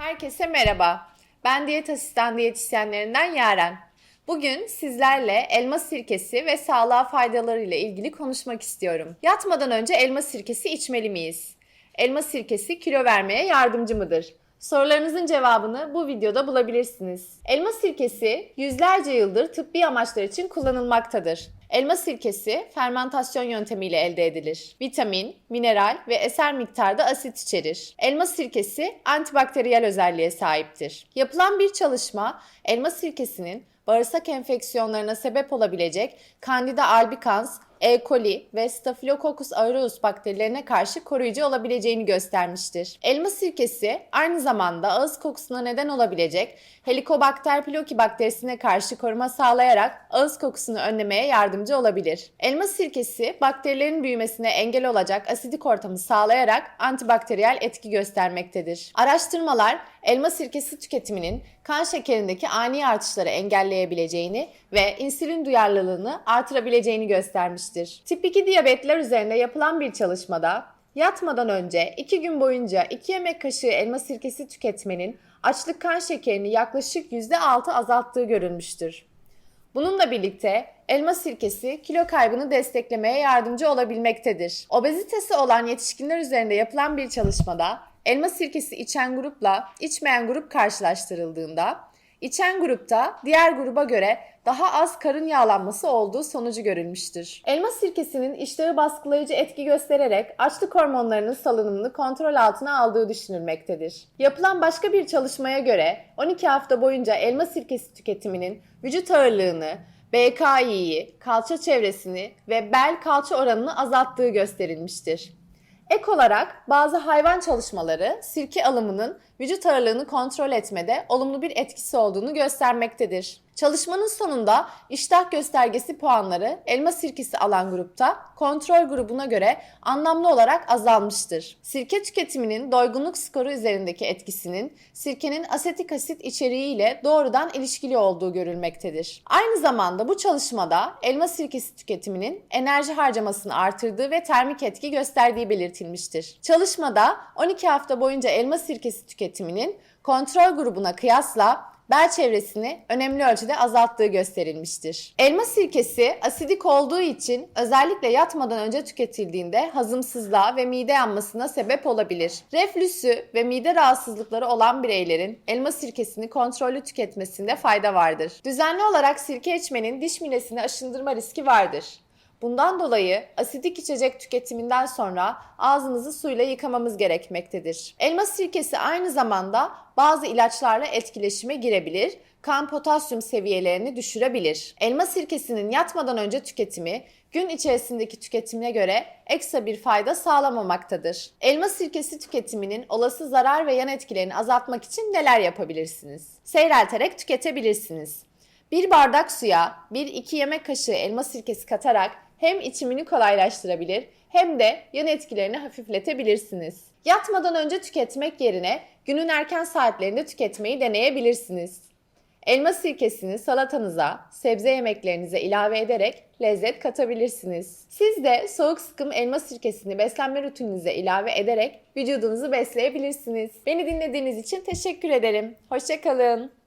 Herkese merhaba. Ben diyet asistan diyetisyenlerinden Yaren. Bugün sizlerle elma sirkesi ve sağlığa faydaları ile ilgili konuşmak istiyorum. Yatmadan önce elma sirkesi içmeli miyiz? Elma sirkesi kilo vermeye yardımcı mıdır? Sorularınızın cevabını bu videoda bulabilirsiniz. Elma sirkesi yüzlerce yıldır tıbbi amaçlar için kullanılmaktadır. Elma sirkesi fermentasyon yöntemiyle elde edilir. Vitamin, mineral ve eser miktarda asit içerir. Elma sirkesi antibakteriyel özelliğe sahiptir. Yapılan bir çalışma elma sirkesinin bağırsak enfeksiyonlarına sebep olabilecek Candida albicans, E. coli ve Staphylococcus aureus bakterilerine karşı koruyucu olabileceğini göstermiştir. Elma sirkesi aynı zamanda ağız kokusuna neden olabilecek Helicobacter pylori bakterisine karşı koruma sağlayarak ağız kokusunu önlemeye yardımcı olabilir. Elma sirkesi bakterilerin büyümesine engel olacak asidik ortamı sağlayarak antibakteriyel etki göstermektedir. Araştırmalar elma sirkesi tüketiminin kan şekerindeki ani artışları engelleyebileceğini ve insülin duyarlılığını artırabileceğini göstermiştir. Tip 2 diyabetler üzerinde yapılan bir çalışmada yatmadan önce 2 gün boyunca 2 yemek kaşığı elma sirkesi tüketmenin açlık kan şekerini yaklaşık %6 azalttığı görülmüştür. Bununla birlikte elma sirkesi kilo kaybını desteklemeye yardımcı olabilmektedir. Obezitesi olan yetişkinler üzerinde yapılan bir çalışmada elma sirkesi içen grupla içmeyen grup karşılaştırıldığında içen grupta diğer gruba göre daha az karın yağlanması olduğu sonucu görülmüştür. Elma sirkesinin iştahı baskılayıcı etki göstererek açlık hormonlarının salınımını kontrol altına aldığı düşünülmektedir. Yapılan başka bir çalışmaya göre 12 hafta boyunca elma sirkesi tüketiminin vücut ağırlığını, BKI'yi, kalça çevresini ve bel kalça oranını azalttığı gösterilmiştir. Ek olarak bazı hayvan çalışmaları sirke alımının vücut ağırlığını kontrol etmede olumlu bir etkisi olduğunu göstermektedir. Çalışmanın sonunda iştah göstergesi puanları elma sirkesi alan grupta kontrol grubuna göre anlamlı olarak azalmıştır. Sirke tüketiminin doygunluk skoru üzerindeki etkisinin sirkenin asetik asit içeriği ile doğrudan ilişkili olduğu görülmektedir. Aynı zamanda bu çalışmada elma sirkesi tüketiminin enerji harcamasını artırdığı ve termik etki gösterdiği belirtilmiştir. Çalışmada 12 hafta boyunca elma sirkesi tüketiminin kontrol grubuna kıyasla bel çevresini önemli ölçüde azalttığı gösterilmiştir. Elma sirkesi asidik olduğu için özellikle yatmadan önce tüketildiğinde hazımsızlığa ve mide yanmasına sebep olabilir. Reflüsü ve mide rahatsızlıkları olan bireylerin elma sirkesini kontrollü tüketmesinde fayda vardır. Düzenli olarak sirke içmenin diş minesini aşındırma riski vardır. Bundan dolayı asidik içecek tüketiminden sonra ağzınızı suyla yıkamamız gerekmektedir. Elma sirkesi aynı zamanda bazı ilaçlarla etkileşime girebilir, kan potasyum seviyelerini düşürebilir. Elma sirkesinin yatmadan önce tüketimi gün içerisindeki tüketimine göre ekstra bir fayda sağlamamaktadır. Elma sirkesi tüketiminin olası zarar ve yan etkilerini azaltmak için neler yapabilirsiniz? Seyrelterek tüketebilirsiniz. Bir bardak suya 1-2 yemek kaşığı elma sirkesi katarak hem içimini kolaylaştırabilir hem de yan etkilerini hafifletebilirsiniz. Yatmadan önce tüketmek yerine günün erken saatlerinde tüketmeyi deneyebilirsiniz. Elma sirkesini salatanıza, sebze yemeklerinize ilave ederek lezzet katabilirsiniz. Siz de soğuk sıkım elma sirkesini beslenme rutininize ilave ederek vücudunuzu besleyebilirsiniz. Beni dinlediğiniz için teşekkür ederim. Hoşçakalın.